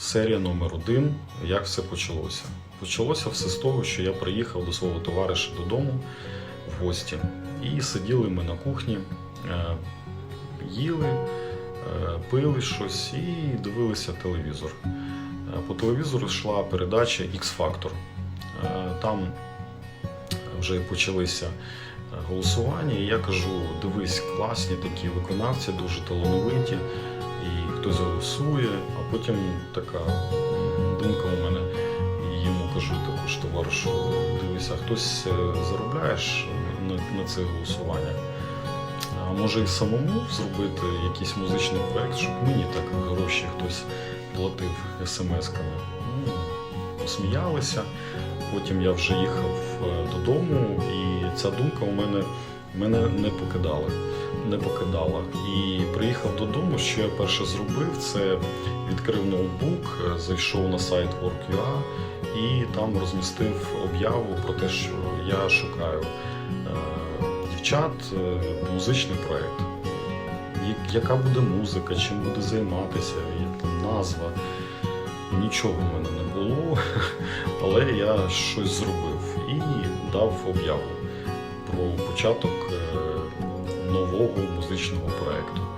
серія номер один. Як все почалося? Почалося все з того, що я приїхав до свого товариша додому в гості. І сиділи ми на кухні, е, їли, е, пили щось і дивилися телевізор. Е, По телевізору йшла передача X-Factor. Там вже почалися голосування, і я кажу: дивись, класні такі виконавці, дуже талановиті, хтось голосує, а потім така думка у мене, і йому кажу також товаришу, дивись, а хтось е, заробляєш на, на це голосування. А може і самому зробити якийсь музичний проєкт, щоб мені так гроші хтось платив смс-ками. Ну, посміялися. Потім я вже їхав е, додому, і ця думка у мене, мене не покидала. Не покидала. І приїхав додому. Що я перше зробив, це відкрив ноутбук, е, зайшов на сайт Work.ua і там розмістив об'яву про те, що я шукаю е, дівчат, е, музичний проєкт. Яка буде музика, чим буде займатися, як там назва. Нічого в мене не було, але я щось зробив і дав об'яву про початок нового музичного проєкту.